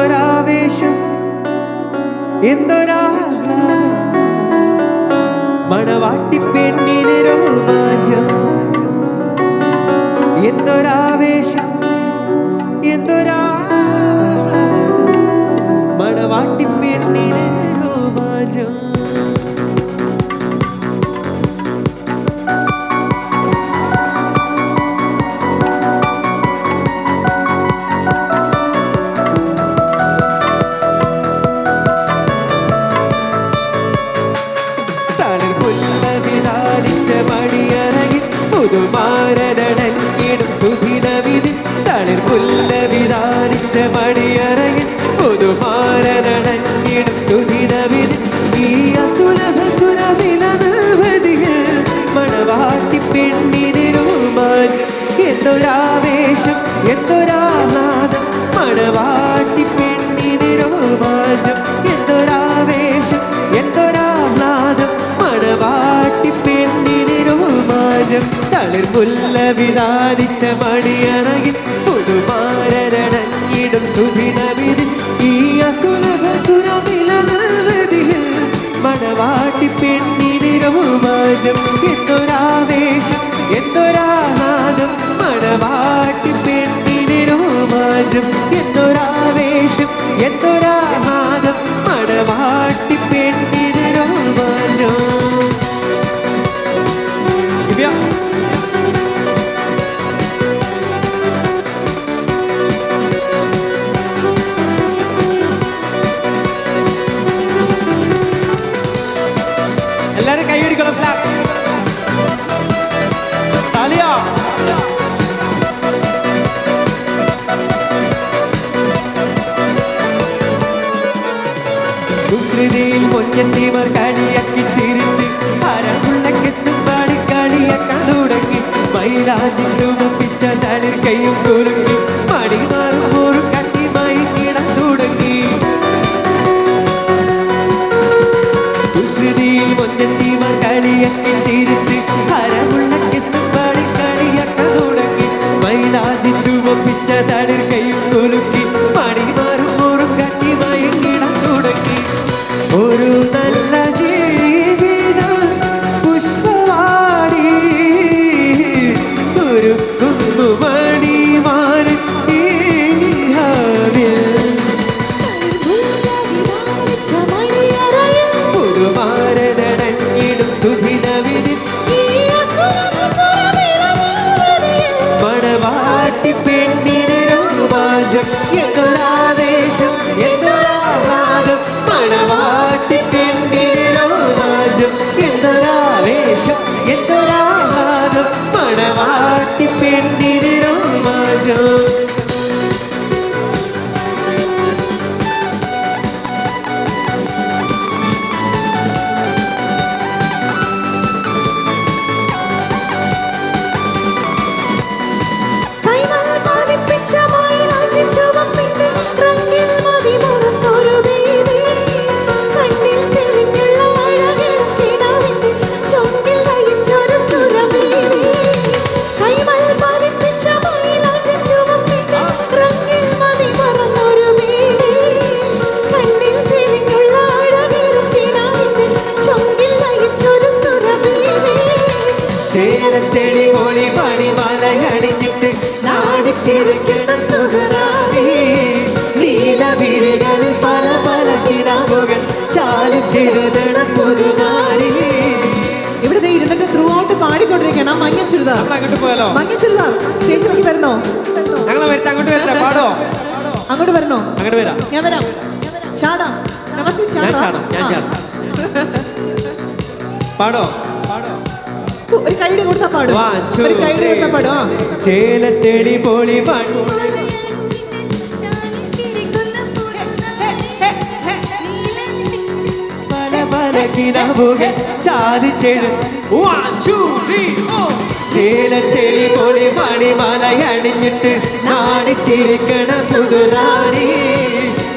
എന്തൊരാവേശം എന്തൊരാഹ്ലാദം. മണവാട്ടി പെണ്ണിന് രോമാഞ്ചം. എന്തൊരാവേശം എന്തൊരാഹ്ലാദം. മണവാട്ടി പുതുമാരനടങ്ങിടും സുധിനവിധി തളിർ പുല്ലവിതാടിച്ച മണിയറയിൽ പുതുമാരനടങ്ങിടും സുധിനവിധി ഈ അസുലഭ സുരവിലനവധികൾ മണവാട്ടി പെണ്ണിന് രോമാഞ്ചം എന്തൊരാവേശം എന്തൊരാഹ്ലാദം തളിർ വിതാരിച്ച മണിയണകിൽ പുതുമാരനടങ്ങിടും സുധിനവിധി ഈ അസുലഭ സുരവിലനവധികൾ മണവാട്ടി പെണ്ണിന് കുസൃതിയിൽ പൊന്നത്തിവർ കളിയാക്കി ചിരിച്ച് അരമുള്ള കെസും പാടി കളിയാക്കാൻ തുടങ്ങി മൈലാഞ്ചി ചുമപ്പിച്ച തളിർ കൈയും കുലുങ്ങി മടി മാറുമ്പോഴും കട്ടി മയക്കിടാൻ തുടങ്ങി. കുസൃതിയിൽ പൊന്നത്തിവർ കളിയാക്കി ചിരിച്ച് അരമുള്ള എന്തൊരാവേശം ചേരത്തെളി ഒളി പണി അണിഞ്ഞിട്ട് നാട് ചിരിക്കണ നീല വിളികൾ പല പല കിടാവുകൾ ചാലിച്ചെഴുതണ പുതുനാരി ഇവിടെ ഇരുന്നിട്ട് ത്രൂ ഔട്ട് പാടിക്കൊണ്ടിരിക്കണം മഞ്ഞ ചുരിദാർ. അങ്ങോട്ട് പോയാലോ? മഞ്ഞ ചുരിദാർ. സ്റ്റേജിലേക്ക് വരണോ ഞങ്ങൾ അങ്ങോട്ട് വരട്ടെ പാടോ? അങ്ങോട്ട് വരണോ? അങ്ങോട്ട് വരാം. ഞാൻ വരാം. ചാടാം. നമസ്തേ ഞാൻ ചാടാം. ഞാൻ ചാടാം. പാടോ? കൈയുടെ കൊടുത്താ പാടും. One, two, ഒരു കൈയുടെ three. കൊടുത്താ പാടും. ആ ചേലത്തെളി പൊളി പണു പല പല കിടാവുകൾ ചാലിച്ചെഴു One, two, three, four. ചേലത്തെളി പൊളി മണിമല അണിഞ്ഞിട്ട് നാട് ചിരിക്കണ സുതുറാണി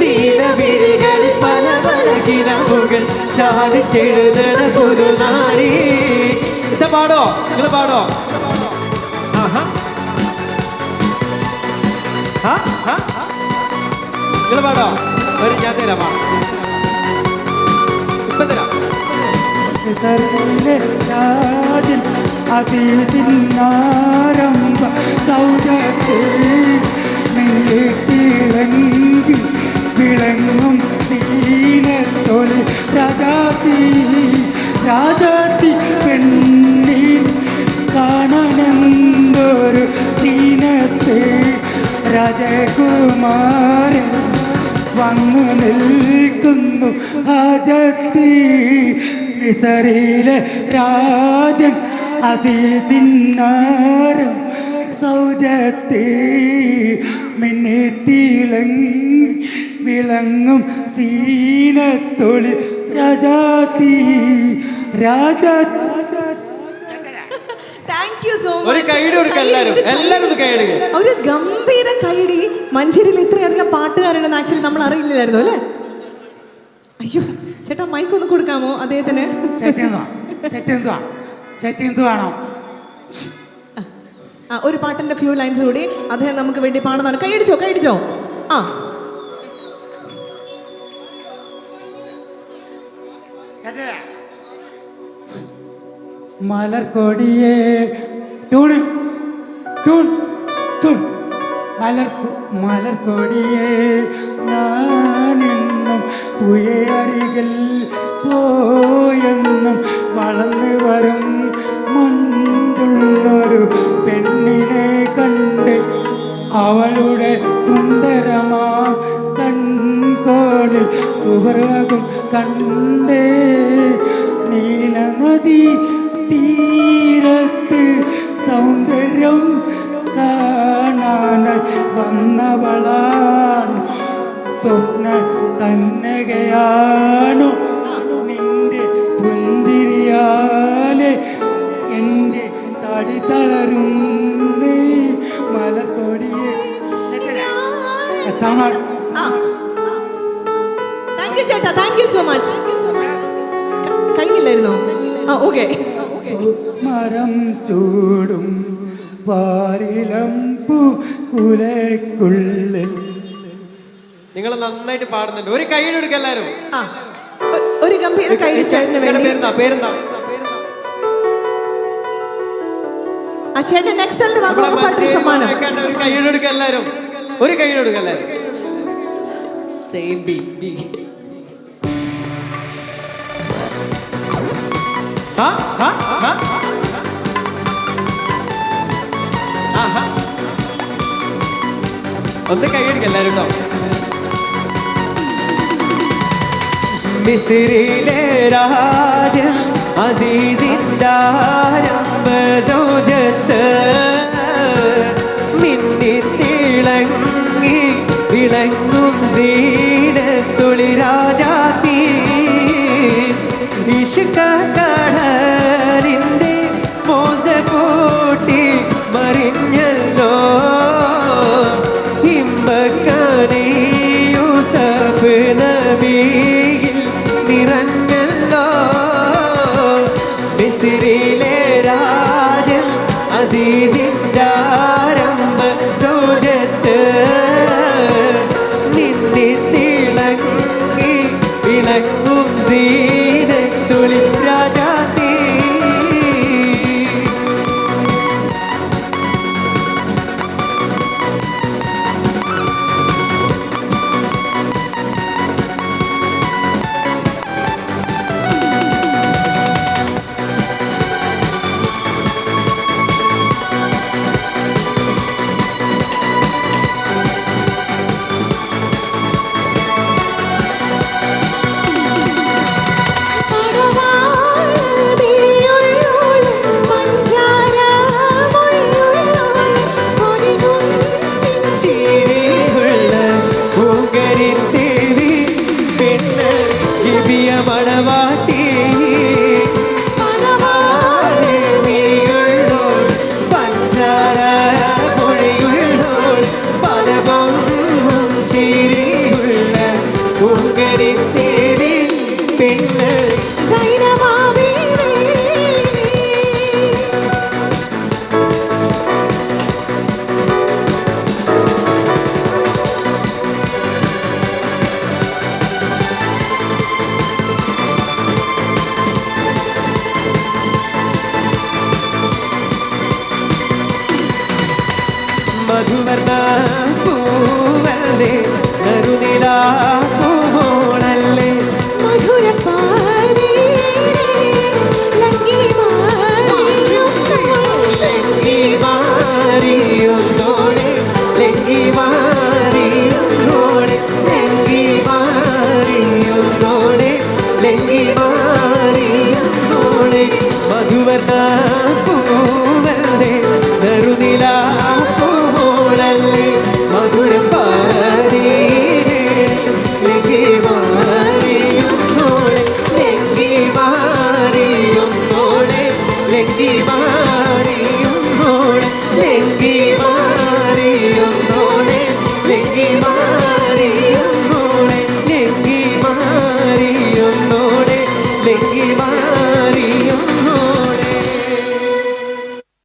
നീലവിഴികളിൽ പല പല കിടാവുകൾ ചാലിച്ചെഴുതണ പുതുനാരി ഇത് പാടോ? നിങ്ങൾ പാടോ. നിങ്ങൾ പാടോ? ഒരു ഞാൻ തരാം ഇപ്പൊ തരാം. അതിൽ രാജൻ അതിനാരംഭ വിസറിയിലെ രാജൻ അസീസിന്നാരം സൗജത്തി മിന്നിത്തിളങ്ങി വിളങ്ങും സീനത്തൊളി രാജാത്തി രാജാ ഒരു കൊടുക്കുക എല്ലാവരും. എല്ലാവരും ഒരു ഗംഭീര കൈഡി മഞ്ചേരിയിൽ ഇത്രയധികം പാട്ടുകാരുണ്ടെന്ന് ആക്ച്വലി നമ്മൾ അറിയില്ലായിരുന്നു അല്ലേ? അയ്യോ. ചേട്ടാ മൈക്ക് ഒന്ന് കൊടുക്കാമോ അദ്ദേഹത്തിന്? ആ, ഒരു പാട്ടിന്റെ ഫ്യൂ ലൈൻസ് കൂടി അദ്ദേഹം നമുക്ക് വേണ്ടി പാടുന്നതാണ്. കൈയടിച്ചോ കൈയടിച്ചോ? ആ. മലർക്കൊടിയേ ടൂൺ ടൂൺ ടൂൺ മലർ മലർക്കൊടിയേ പുയരികിൽ പോയെന്നും വളർന്നു വരും മുൻപുള്ളൊരു പെണ്ണിനെ കണ്ട് അവളുടെ സുന്ദരമാ കൺകോണിൽ സുവർഗം കണ്ടേ. നീലനദി തീരത്ത് സൗന്ദര്യം കാണാനായി വന്നവളാണ് സ്വപ്ന കന്നകയാണു? നിന്റെ പുന്തിരിയാലെ എന്റെ തടി തളരുന്നേ. മലക്കൊടിയെ താങ്ക് യു ചേട്ടാ താങ്ക് യു സോ മച്ച് കഴിഞ്ഞില്ലായിരുന്നോ? ആ ഓക്കെ മരം ചൂടും വാരിലമ്പു കുലക്കുള്ളിൽ നിങ്ങൾ നന്നായിട്ട് പാടുന്നുണ്ട്. ഒരു കൈയ്യടി എല്ലാവരും എല്ലാരും. ഒരു ഗംഭീര കൈഡി ചേട്ടന് നിങ്ങളുടെ വേണ്ടി. പേരെന്താ? പേരെന്താ? ആ ചേട്ടൻ എക്സലിന് വാങ്ങും നമ്മളെ സമ്മാനം. ഒരു എല്ലാവരും ഒരു സെയിം ബി ബി ആ ആ ആ. ആഹാ. ഒന്ന് കൈയ്യടിക്കുക കേട്ടോ بسرين راجع عزيزي الدار بزوجته മധുവർണ പൂവല്ലേ നറുനിലാ പൂ